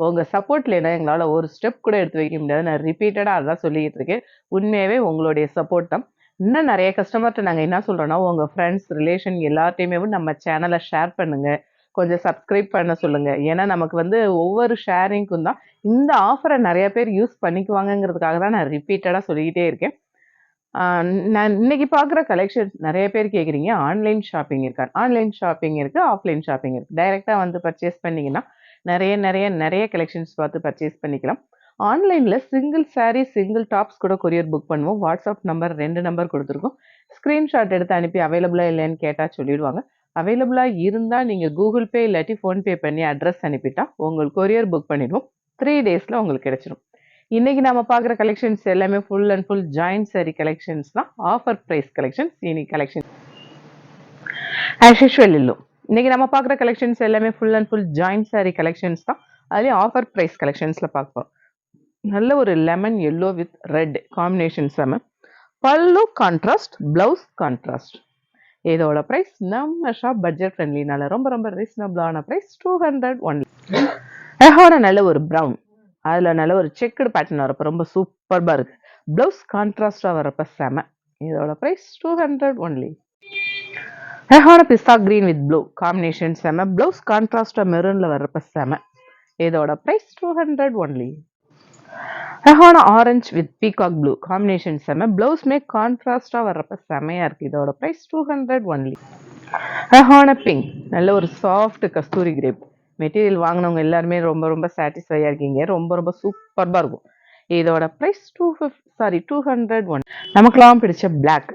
உங்கள் சப்போர்ட் இல்லைன்னா எங்களால் ஒரு ஸ்டெப் கூட எடுத்து வைக்க முடியாது. நான் ரிப்பீட்டடாக அதான் சொல்லிக்கிட்டு இருக்கேன். உண்மையாகவே உங்களுடைய சப்போர்ட் தான். இன்னும் நிறைய கஸ்டமர்கிட்ட நாங்கள் என்ன சொல்கிறோன்னா உங்கள் ஃப்ரெண்ட்ஸ் ரிலேஷன் எல்லாத்தையுமே நம்ம சேனலை ஷேர் பண்ணுங்கள் கொஞ்சம் சப்ஸ்கிரைப் பண்ண சொல்லுங்கள் ஏன்னா நமக்கு வந்து ஒவ்வொரு ஷேரிங்க்கும் தான் இந்த ஆஃபரை நிறைய பேர் யூஸ் பண்ணிக்குவாங்கங்கிறதுக்காக தான் நான் ரிப்பீட்டடாக சொல்லிக்கிட்டே இருக்கேன். நான் இன்னைக்கு பார்க்குற கலெக்ஷன்ஸ் நிறைய பேர் கேட்குறீங்க ஆன்லைன் ஷாப்பிங் இருக்கா? ஆன்லைன் ஷாப்பிங் இருக்குது ஆஃப்லைன் ஷாப்பிங் இருக்குது டைரெக்டாக வந்து பர்ச்சேஸ் பண்ணிங்கன்னா நிறைய நிறைய நிறைய கலெக்ஷன்ஸ் பார்த்து பர்ச்சேஸ் பண்ணிக்கலாம். ஆன்லைனில் சிங்கிள் சாரீ சிங்கிள் டாப்ஸ் கூட கொரியர் புக் பண்ணுவோம். வாட்ஸ்அப் நம்பர் ரெண்டு நம்பர் கொடுத்துருக்கோம். ஸ்க்ரீன்ஷாட் எடுத்து அனுப்பி அவைலபிளாக இல்லைன்னு கேட்டால் சொல்லிடுவாங்க. அவைலபிளாக இருந்தால் நீங்கள் கூகுள் பே இல்லாட்டி ஃபோன்பே பண்ணி அட்ரஸ் அனுப்பிட்டா உங்களுக்கு கொரியர் புக் பண்ணிடுவோம். த்ரீ டேஸில் உங்களுக்கு கிடைச்சிடும் இன்றைக்கி நம்ம பார்க்குற கலெக்ஷன்ஸ் எல்லாமே full and full joint sari collections தான். ஆஃபர் ப்ரைஸ் கலெக்ஷன்ஸ் இனி கலெக்ஷன் ஆஸ் யூஷுவல் இல்லும் இன்றைக்கி நம்ம பார்க்குற கலெக்ஷன்ஸ் எல்லாமே full and full joint sari collections தான். அதுலேயும் ஆஃபர் ப்ரைஸ் கலெக்ஷன்ஸில் பார்ப்போம் நல்ல ஒரு lemon yellow with red combination செம பல்லு கான்ட்ராஸ்ட் ப்ளவுஸ் கான்ட்ராஸ்ட் இதோட ப்ரைஸ் நம்ம ஷாப் பட்ஜெட் ஃப்ரெண்ட்லினால ரொம்ப ரொம்ப ரீசனபிளான ப்ரைஸ் டூ ஹண்ட்ரட் ஒன்லி அழகான நல்ல ஒரு ப்ரௌன் அதில் நல்ல ஒரு செக்குடு பேட்டர்ன் வரப்போ ரொம்ப சூப்பர்பாக இருக்குது ப்ளவுஸ் கான்ட்ராஸ்டாக வரப்போ செம. இதோட ப்ரைஸ் டூ ஹண்ட்ரட் ஒன்லி அழகான pista green with blue combination செம. ப்ளவுஸ் கான்ட்ராஸ்டாக மெரூனில் வர்றப்ப செம. இதோட ப்ரைஸ் டூ ஹண்ட்ரட் ஒன்லி அழகான orange with peacock blue combination செம. ப்ளவுஸ்மே கான்ட்ராஸ்டாக வர்றப்ப செமையாக இருக்குது இதோட ப்ரைஸ் டூ ஹண்ட்ரட் ஒன்லி அழகான பிங்க் நல்ல ஒரு சாஃப்ட் கஸ்தூரி கிரேப். மெட்டீரியல் வாங்கினவங்க எல்லாருமே ரொம்ப ரொம்ப சாட்டிஸ்ஃபையாக இருக்கீங்க. ரொம்ப ரொம்ப சூப்பராக இருக்கும். இதோட price two fifty sari two hundred one நமக்குலாம் பிடிச்ச பிளாக்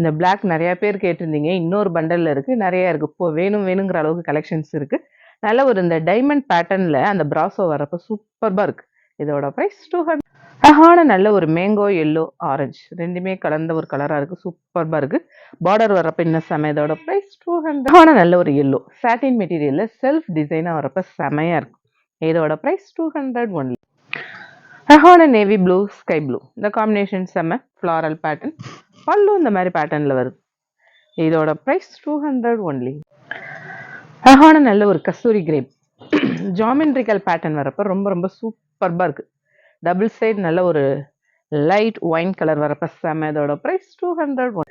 இந்த பிளாக் நிறைய பேர் கேட்டிருந்தீங்க. இன்னொரு பண்டலில் இருக்குது நிறைய இருக்குது இப்போ வேணும் வேணுங்கிற அளவுக்கு கலெக்ஷன்ஸ் இருக்குது நல்ல ஒரு இந்த டைமண்ட் பேட்டர்னில் அந்த ப்ராசோ வரப்போ சூப்பர்பாக இருக்குது இதோட ப்ரைஸ் டூ ஹண்ட்ரட் அழகான நல்ல ஒரு மேங்கோ எல்லோ ஆரஞ்சு ரெண்டுமே கலந்த ஒரு கலராக இருக்குது சூப்பர்பாக இருக்குது பார்டர் வரப்போ இன்னும் செம. இதோட ப்ரைஸ் டூ ஹண்ட்ரட் அழகான நல்ல ஒரு எல்லோ சாட்டின் மெட்டீரியலில் செல்ஃப் டிசைனாக வரப்போ செமையாக இருக்கும் இதோட ப்ரைஸ் டூ ஹண்ட்ரட் ஒன்லி அழகான நேவி ப்ளூ ஸ்கை ப்ளூ இந்த காம்பினேஷன் செம. ஃப்ளாரல் பேட்டர்ன் பல்லும் இந்த மாதிரி பேட்டர்னில் வருது. இதோட ப்ரைஸ் டூ ஹண்ட்ரட் ஒன்லி அழகான நல்ல ஒரு கஸ்தூரி கிரேப் ஜாமெண்ட்ரிக்கல் பேட்டர்ன் வரப்போ ரொம்ப ரொம்ப சூப்பர்பாக இருக்குது டபுள் சைட் நல்ல ஒரு லைட் ஒயின் கலர் வரப்போ செம்ம இதோட ப்ரைஸ் டூ ஹண்ட்ரட் ஒன்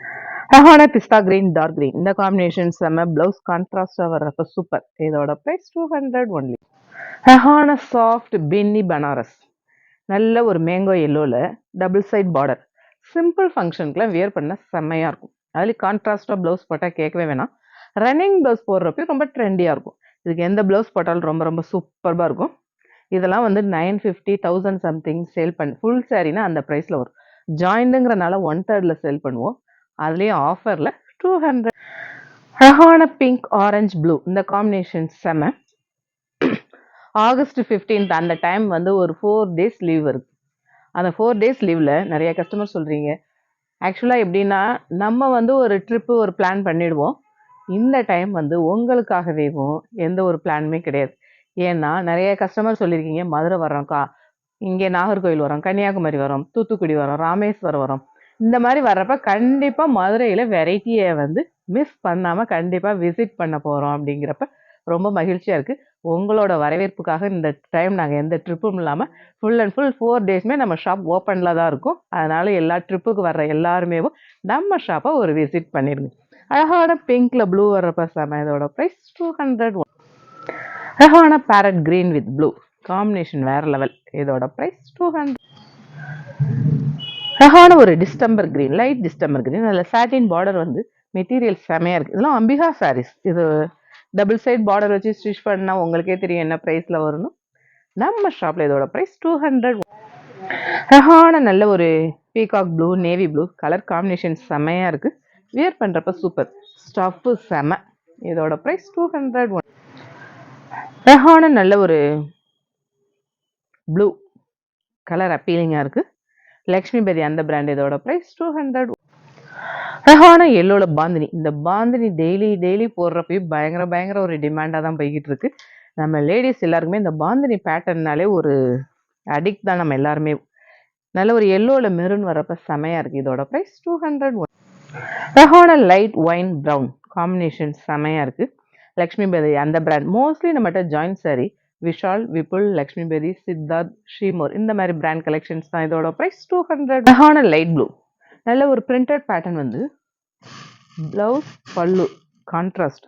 அழகான பிஸ்தா கிரீன் டார்க் கிரீன் இந்த காம்பினேஷன் செம்ம ப்ளவுஸ் கான்ட்ராஸ்டாக வர்றப்ப சூப்பர் இதோட ப்ரைஸ் டூ ஹண்ட்ரட் ஒன்லி அழகான சாஃப்ட் பின்னி பனாரஸ் நல்ல ஒரு மேங்கோ எல்லோவில் டபுள் சைட் பார்டர் சிம்பிள் ஃபங்க்ஷனுக்குலாம் வியர் பண்ண செம்மையாக இருக்கும். அதுலேயும் கான்ட்ராஸ்டாக ப்ளவுஸ் போட்டால் கேட்கவே வேணாம். ரன்னிங் ப்ளவுஸ் போடுறப்ப ரொம்ப ட்ரெண்டியாக இருக்கும். இதுக்கு எந்த ப்ளவுஸ் போட்டாலும் ரொம்ப ரொம்ப சூப்பராக இருக்கும். இதெல்லாம் வந்து nine fifty thousand something sale பண்ணி ஃபுல் சாரீனா அந்த ப்ரைஸில் வரும். ஜாயிண்டுங்கிறனால ஒன் தேர்டில் சேல் பண்ணுவோம். அதுலேயும் ஆஃபரில் டூ ஹண்ட்ரட் அழகான பிங்க் ஆரஞ்ச் ப்ளூ இந்த காம்பினேஷன் செம. ஆகஸ்ட் ஃபிஃப்டீன்த் அந்த டைம் வந்து ஒரு ஃபோர் டேஸ் லீவ் இருக்குது அந்த ஃபோர் டேஸ் லீவில் நிறைய கஸ்டமர் சொல்கிறீங்க ஆக்சுவலாக எப்படின்னா நம்ம வந்து ஒரு ட்ரிப்பு ஒரு பிளான் பண்ணிடுவோம். இந்த டைம் வந்து உங்களுக்காகவேவும் எந்த ஒரு பிளானுமே கிடையாது. ஏன்னா நிறைய கஸ்டமர் சொல்லியிருக்கீங்க மதுரை வர்றோம்க்கா இங்கே நாகர்கோவில் வரோம் கன்னியாகுமரி வரோம் தூத்துக்குடி வரோம் ராமேஸ்வரம் வரோம் இந்த மாதிரி வர்றப்ப கண்டிப்பாக மதுரையில் வெரைட்டியை வந்து மிஸ் பண்ணாமல் கண்டிப்பாக விசிட் பண்ண போகிறோம் அப்படிங்கிறப்ப ரொம்ப மகிழ்ச்சியாக இருக்குது உங்களோட வரவேற்புக்காக இந்த டைம் நாங்கள் எந்த ட்ரிப்பும் இல்லாமல் ஃபுல் அண்ட் ஃபுல் ஃபோர் டேஸ்மே நம்ம ஷாப் ஓப்பனில் தான் இருக்கும். அதனால் எல்லா ட்ரிப்புக்கு வர்ற எல்லாருமே நம்ம ஷாப்பை ஒரு விசிட் பண்ணிடுங்க அழகான பிங்க்கில் ப்ளூ வர்றப்ப செம இதோட ப்ரைஸ் டூ ஹண்ட்ரட் ஒன் அழகான parrot green with blue combination வேறு லெவல் இதோட ப்ரைஸ் டூ ஹண்ட்ரட் அழகான ஒரு distemper green light distemper green அதில் சாட்டின் பார்டர் வந்து மெட்டீரியல் செமையாக இருக்குது இதெல்லாம் அம்பிகா சாரீஸ் இது டபுள் சைட் பார்டர் வச்சு ஸ்டிச் பண்ணால் உங்களுக்கே தெரியும் என்ன ப்ரைஸில் வரணும் நம்ம ஷாப்பில் இதோட ப்ரைஸ் டூ ஹண்ட்ரட் அழகான நல்ல ஒரு peacock blue navy blue colour combination செமையாக இருக்குது வியர் பண்ணுறப்ப சூப்பர் ஸ்டஃப்பு செம. இதோட ப்ரைஸ் டூ ஹண்ட்ரட் ஒன் அழகான நல்ல ஒரு ப்ளூ கலர் அப்பீலிங்காக இருக்குது லக்ஷ்மிபதி அந்த பிராண்ட் இதோட ப்ரைஸ் டூ ஹண்ட்ரட் அழகான எல்லோல பாந்தினி. இந்த பாந்தினி டெய்லி டெய்லி போடுறப்பயும் பயங்கர பயங்கர ஒரு டிமாண்டாக தான் போய்கிட்டு இருக்கு. நம்ம லேடிஸ் எல்லாருக்குமே இந்த பாந்தினி பேட்டர்னாலே ஒரு அடிக்ட் தான் நம்ம எல்லாருமே. நல்ல ஒரு எல்லோவில் மெருன் வரப்ப செமையாக இருக்குது இதோட ப்ரைஸ் டூ ஹண்ட்ரட் ஒன் அழகான லைட் ஒயின் ப்ரௌன் காம்பினேஷன் செமையாக இருக்குது லக்ஷ்மி பேதி அந்த பிராண்ட் மோஸ்ட்லி நம்மகிட்ட ஜாயின்ட் சாரி விஷால் விபுல் லக்ஷ்மி பேதி சித்தார்த் ஷீமோர் இந்த மாதிரி பிராண்ட் கலெக்ஷன்ஸ் தான். இதோட ப்ரைஸ் டூ ஹண்ட்ரட் அழகான லைட் ப்ளூ நல்ல ஒரு பிரிண்டட் பேட்டர்ன் வந்து ப்ளவுஸ் பல்லு கான்ட்ராஸ்ட்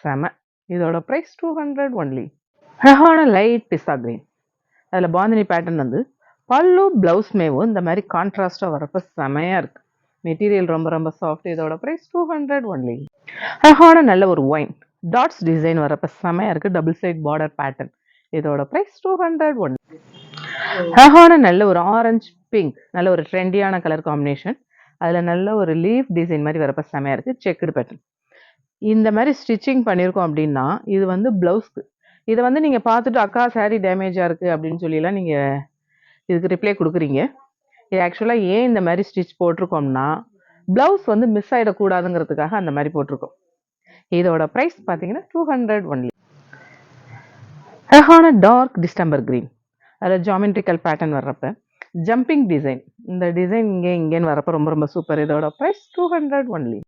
செம. இதோட ப்ரைஸ் டூ ஹண்ட்ரட் ஒன்லி அழகான லைட் பிஸ்தா கிரீன் அதில் பாந்தினி பேட்டர்ன் வந்து பல்லு ப்ளவுஸ் மேவும் இந்த மாதிரி கான்ட்ராஸ்ட்டாக வரப்போ செமையாக இருக்குது மெட்டீரியல் ரொம்ப ரொம்ப சாஃப்ட் இதோட ப்ரைஸ் டூ ஹண்ட்ரட் ஒன்லி அழகான நல்ல ஒரு ஒயின் டாட்ஸ் டிசைன் வரப்போ செமையாக இருக்குது டபுள் சைட் பார்டர் பேட்டர்ன் இதோட ப்ரைஸ் டூ ஹண்ட்ரட் ஒன் அழகான நல்ல ஒரு ஆரஞ்சு பிங்க் நல்ல ஒரு ட்ரெண்டியான கலர் காம்பினேஷன் அதில் நல்ல ஒரு லீஃப் டிசைன் மாதிரி வரப்போ செமையாக இருக்குது செக்குடு பேட்டர்ன் இந்த மாதிரி ஸ்டிச்சிங் பண்ணியிருக்கோம் அப்படின்னா இது வந்து ப்ளவுஸ்க்கு இதை வந்து நீங்கள் பார்த்துட்டு அக்கா சாரீ டேமேஜாக இருக்குது அப்படின்னு சொல்லிலாம் நீங்கள் இதுக்கு ரிப்ளை கொடுக்குறீங்க. இது ஆக்சுவலாக ஏன் இந்த மாதிரி ஸ்டிச் போட்டிருக்கோம்னா ப்ளவுஸ் வந்து மிஸ் ஆகிடக்கூடாதுங்கிறதுக்காக அந்த மாதிரி போட்டிருக்கோம். இதோட ப்ரைஸ் பார்த்தீங்கன்னா டூ ஹண்ட்ரட் ஒன்லி அழகான டார்க் டிஸ்டம்பர் க்ரீன் அதில் ஜாமெண்ட்ரிக்கல் பேட்டர்ன் வர்றப்ப. ஜம்பிங் டிசைன் இந்த டிசைன் இங்கே இங்கேன்னு வரப்போ ரொம்ப ரொம்ப சூப்பர் இதோட ப்ரைஸ் டூ ஹண்ட்ரட் ஒன்லி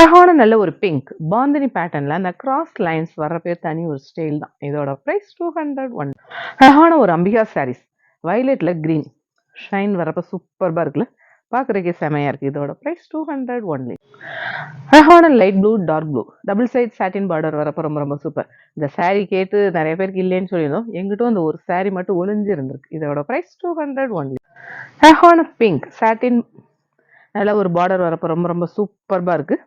அழகான நல்ல ஒரு பிங்க் பாந்தினி பேட்டர்னில் அந்த கிராஸ் லைன்ஸ் வர்றப்பே தனி ஒரு ஸ்டைல் தான். இதோட ப்ரைஸ் டூ ஹண்ட்ரட் ஒன் அழகான ஒரு அம்பிகா சாரீஸ் வயலட்டில் க்ரீன் ஷைன் வரப்போ சூப்பர்பாக இருக்குல்ல? பார்க்குறதுக்கே செமையாக இருக்குது இதோட ப்ரைஸ் டூ ஹண்ட்ரட் ஒன்லி அழகான light blue dark blue double side satin border வரப்போ ரொம்ப ரொம்ப சூப்பர் இந்த சாரீ கேட்டு நிறைய பேருக்கு இல்லைன்னு சொல்லியிருந்தோம். எங்கிட்டும் அந்த ஒரு சாரீ மட்டும் ஒளிஞ்சு இருந்திருக்கு இதோட ப்ரைஸ் டூ ஹண்ட்ரட் ஒன்லி அழகான பிங்க் சாட்டின் நல்லா ஒரு பார்டர் வரப்போ ரொம்ப ரொம்ப சூப்பர்பாக இருக்குது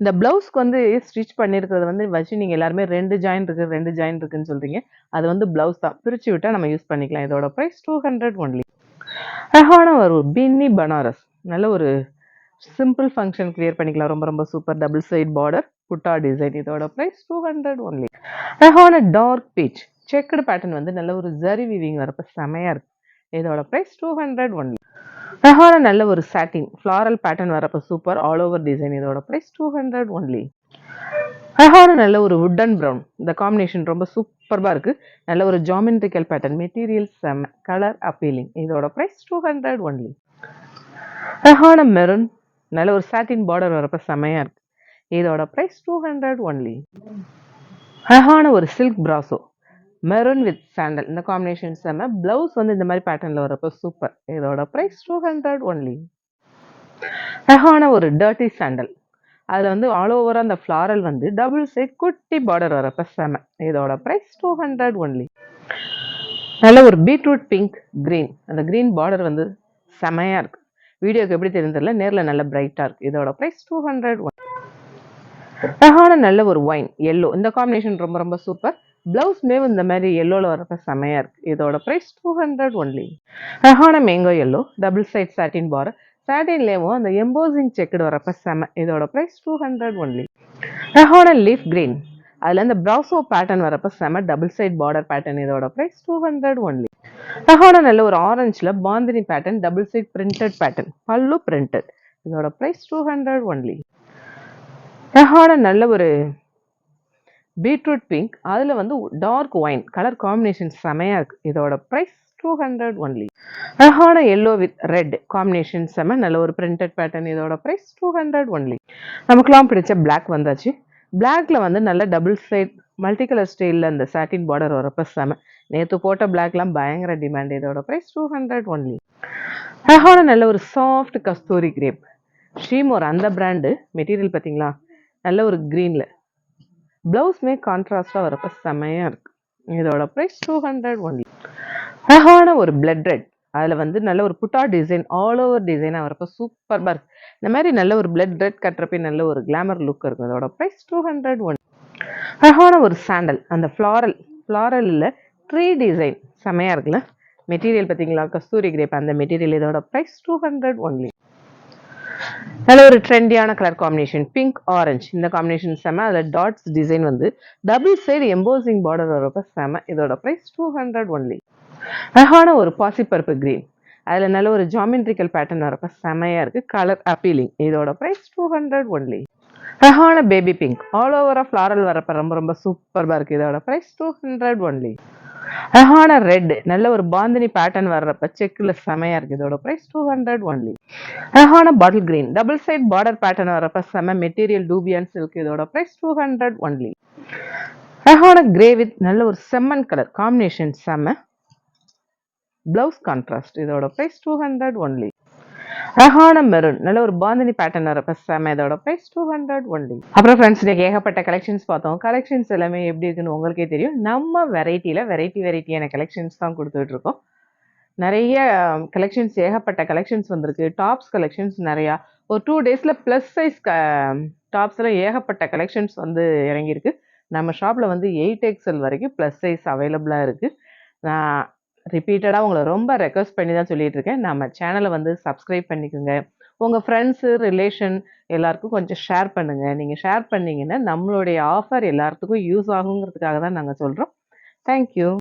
இந்த ப்ளவுஸ்க்கு வந்து ஸ்டிச் பண்ணியிருக்கிறது வந்து வச்சு நீங்கள் எல்லாருமே ரெண்டு ஜாயின் இருக்குது ரெண்டு ஜாயின் இருக்குன்னு சொல்கிறீங்க அது வந்து ப்ளவுஸ் தான். பிரித்து விட்டால் நம்ம யூஸ் பண்ணிக்கலாம். இதோட ப்ரைஸ் டூ ஹண்ட்ரட் ஒன்லி அழகான ஒரு பின்னி பனாரஸ். நல்ல ஒரு சிம்பிள் ஃபங்க்ஷன் கிளியர் பண்ணிக்கலாம். ரொம்ப ரொம்ப super double side border butta design இதோட ப்ரைஸ் டூ ஹண்ட்ரட் ஒன்லி அழகான டார்க் பீச் செக்குடு பேட்டர்ன் வந்து நல்ல ஒரு ஜரி வீவிங் வரப்போ செமையாக இருக்கு. இதோட ப்ரைஸ் டூ ஹண்ட்ரட் ஒன்லி அழகான நல்ல ஒரு சாட்டின் ஃப்ளாரல் பேட்டர்ன் வரப்போ சூப்பர் ஆல் ஓவர் டிசைன் இதோட ப்ரைஸ் டூ ஹண்ட்ரட் ஒன்லி அழகான நல்ல ஒரு வுட் அண்ட் ப்ரௌன் இந்த காம்பினேஷன் ரொம்ப சூப்பர்பாக இருக்குது நல்ல ஒரு ஜாமெட்ரிக்கல் பேட்டர்ன் மெட்டீரியல் செம்ம கலர் அப்பீலிங் இதோட ப்ரைஸ் டூ ஹண்ட்ரட் ஒன்லி அழகான மெரூன் நல்ல ஒரு சாட்டின் பார்டர் வரப்போ செமையாக இருக்குது இதோட ப்ரைஸ் டூ ஹண்ட்ரட் ஒன்லி அழகான ஒரு silk brasso maroon with sandal இந்த காம்பினேஷன் செம்ம ப்ளவுஸ் வந்து இந்த மாதிரி பேட்டர்னில் வரப்போ சூப்பர் இதோட ப்ரைஸ் டூ ஹண்ட்ரட் ஒன்லி அழகான ஒரு டர்ட்டி சாண்டல் அதில் வந்து ஆல் ஓவராக அந்த ஃப்ளாரல் வந்து டபுள் சைட் குட்டி பார்டர் வரப்போ செம இதோட ப்ரைஸ் டூ ஹண்ட்ரட் ஒன்லி நல்ல ஒரு பீட்ரூட் பிங்க் க்ரீன் அந்த க்ரீன் பார்டர் வந்து செமையாக இருக்குது வீடியோக்கு எப்படி தெரிஞ்சிடல நேரில் நல்ல பிரைட்டாக இருக்குது இதோட ப்ரைஸ் டூ ஹண்ட்ரட் ஒன் அழகான நல்ல ஒரு ஒயின் எல்லோ இந்த காம்பினேஷன் ரொம்ப ரொம்ப சூப்பர் பிளவுஸ் மேவ் இந்த மாதிரி எல்லோவில் வரப்ப செமையாக இருக்குது இதோட ப்ரைஸ் டூ ஹண்ட்ரட் ஒன்லி அழகான mango yellow double side satin பார் சாட்டின்லேயும் அந்த எம்போசிங் செக்குடு வரப்ப செம. இதோட ப்ரைஸ் டூ ஹண்ட்ரட் ஒன்லி அழகான லீஃப் கிரீன் அதில் இந்த ப்ரௌசோ பேட்டர்ன் வரப்ப செம. டபுள் சைட் பார்டர் பேட்டர்ன் இதோட ப்ரைஸ் டூ ஹண்ட்ரட் ஒன்லி அழகான நல்ல ஒரு ஆரஞ்சில் bandhani pattern double side printed pattern பல்லு பிரிண்டட் இதோட ப்ரைஸ் டூ ஹண்ட்ரட் ஒன்லி அழகான நல்ல ஒரு பீட்ரூட் பிங்க் அதில் வந்து டார்க் ஒயின் கலர் காம்பினேஷன் செமையாக இருக்குது இதோட ப்ரைஸ் டூ ஹண்ட்ரட் ஒன்லி அழகான எல்லோ வித் ரெட் காம்பினேஷன் செம நல்ல ஒரு பிரிண்டட் பேட்டர்ன் இதோட ப்ரைஸ் டூ ஹண்ட்ரட் ஒன்லி நமக்குலாம் பிடிச்ச பிளாக் வந்தாச்சு. பிளாக்ல வந்து நல்ல டபுள் சைட் மல்டி கலர் ஸ்டைலில் அந்த சாட்டின் பார்டர் வரப்ப செம. நேற்று போட்ட பிளாக்லாம் பயங்கர டிமாண்ட் இதோட ப்ரைஸ் டூ ஹண்ட்ரட் ஒன்லி அழகான நல்ல ஒரு சாஃப்ட் கஸ்தூரி கிரேப். ஷீமோர் அந்த பிராண்டு மெட்டீரியல் பார்த்தீங்களா நல்ல ஒரு க்ரீனில் ப்ளவுஸ்மே கான்ட்ராஸ்டாக வரப்போ செமையாக இருக்குது இதோட ப்ரைஸ் டூ ஹண்ட்ரட் ஒன்லி அழகான ஒரு பிளட் ரெட் அதில் வந்து நல்ல ஒரு புட்டா டிசைன் ஆல் ஓவர் டிசைனாக வரப்போ சூப்பராக இருக்கு இந்த மாதிரி நல்ல ஒரு பிளட் ரெட் கட்டுறப்பே நல்ல ஒரு கிளாமர் லுக் இருக்கும். இதோட ப்ரைஸ் டூ ஹண்ட்ரட் ஒன் அழகான ஒரு சாண்டல் அந்த ஃப்ளாரல் ஃப்ளாரலில் ட்ரீ டிசைன் செமையாக இருக்குல்ல? மெட்டீரியல் பார்த்தீங்களா? கஸ்தூரி கிரேப். அந்த மெட்டீரியல் இதோட ப்ரைஸ் டூ ஹண்ட்ரட் ஒன்லி நல்ல ஒரு ட்ரெண்டியான கலர் காம்பினேஷன் பிங்க் ஆரஞ்சு இந்த காம்பினேஷன் செம. அதில் டாட்ஸ் டிசைன் வந்து டபுள் சைடு எம்போசிங் பார்டர் வரப்ப செம. இதோட ப்ரைஸ் டூ ஹண்ட்ரட் ஒன்லி அழகான ஒரு பாசிப்பருப்பு கிரீன் அதில் நல்ல ஒரு ஜாமெண்ட்ரிக்கல் பேட்டர்ன் வரப்ப செமையாக இருக்குது கலர் அப்பீலிங் இதோட ப்ரைஸ் டூ ஹண்ட்ரட் ஒன்லி அழகான பேபி பிங்க் ஆல் ஓவராக ஃப்ளாரல் வரப்ப ரொம்ப ரொம்ப சூப்பராக இருக்குது இதோட ப்ரைஸ் டூ ஹண்ட்ரட் ஒன்லி அழகான ரெட் நல்ல ஒரு பாந்தினி பேட்டர்ன் வர்றப்ப செக்கில் செமையாக இருக்குது இதோட ப்ரைஸ் டூ ஹண்ட்ரட் ஒன்லி அழகான bottle green double side border pattern வரப்ப செம மெட்டீரியல் டூபியான் சில்க் இதோட ப்ரைஸ் டூ ஹண்ட்ரட் ஒன்லி அழகான கிரே வித் நல்ல ஒரு செம்மன் கலர் காம்பினேஷன் செம்ம பிளவுஸ் கான்ட்ராஸ்ட் இதோட ப்ரைஸ் டூ ஹண்ட்ரட் ஒன்லி அழகான மெரூன் நல்ல ஒரு பாந்தினி பேட்டர்ன் வர செம இதோட ப்ரைஸ் டூ ஹண்ட்ரட் ஒன்லி அப்புறம் ஃப்ரெண்ட்ஸ் இன்னைக்கு ஏகப்பட்ட கலெக்ஷன்ஸ் பார்த்தோம். கலெக்ஷன்ஸ் எல்லாமே எப்படி இருக்குன்னு உங்களுக்கே தெரியும். நம்ம வெரைட்டியில் வெரைட்டி வெரைட்டியான கலெக்ஷன்ஸ் தான் கொடுத்துட்டு இருக்கோம். நிறைய கலெக்ஷன்ஸ் ஏகப்பட்ட கலெக்ஷன்ஸ் வந்திருக்கு. டாப்ஸ் கலெக்ஷன்ஸ் நிறையா. ஒரு டூ டேஸில் ப்ளஸ் சைஸ் க டாப்ஸில் ஏகப்பட்ட கலெக்ஷன்ஸ் வந்து இறங்கியிருக்கு. நம்ம ஷாப்பில் வந்து எயிட் எக்ஸல் வரைக்கும் ப்ளஸ் சைஸ் அவைலபிளாக இருக்குது நான் ரிப்பீட்டடாக உங்களை ரொம்ப ரெக்வஸ்ட் பண்ணி தான் சொல்லிட்டு இருக்கேன் நம்ம சேனலை வந்து சப்ஸ்கிரைப் பண்ணிக்கோங்க. உங்கள் ஃப்ரெண்ட்ஸு ரிலேஷன் எல்லாருக்கும் கொஞ்சம் ஷேர் பண்ணுங்கள் நீங்கள் ஷேர் பண்ணிங்கன்னா நம்மளுடைய ஆஃபர் எல்லாத்துக்கும் யூஸ் ஆகுங்கிறதுக்காக தான் நாங்கள் சொல்கிறோம் தேங்க்யூ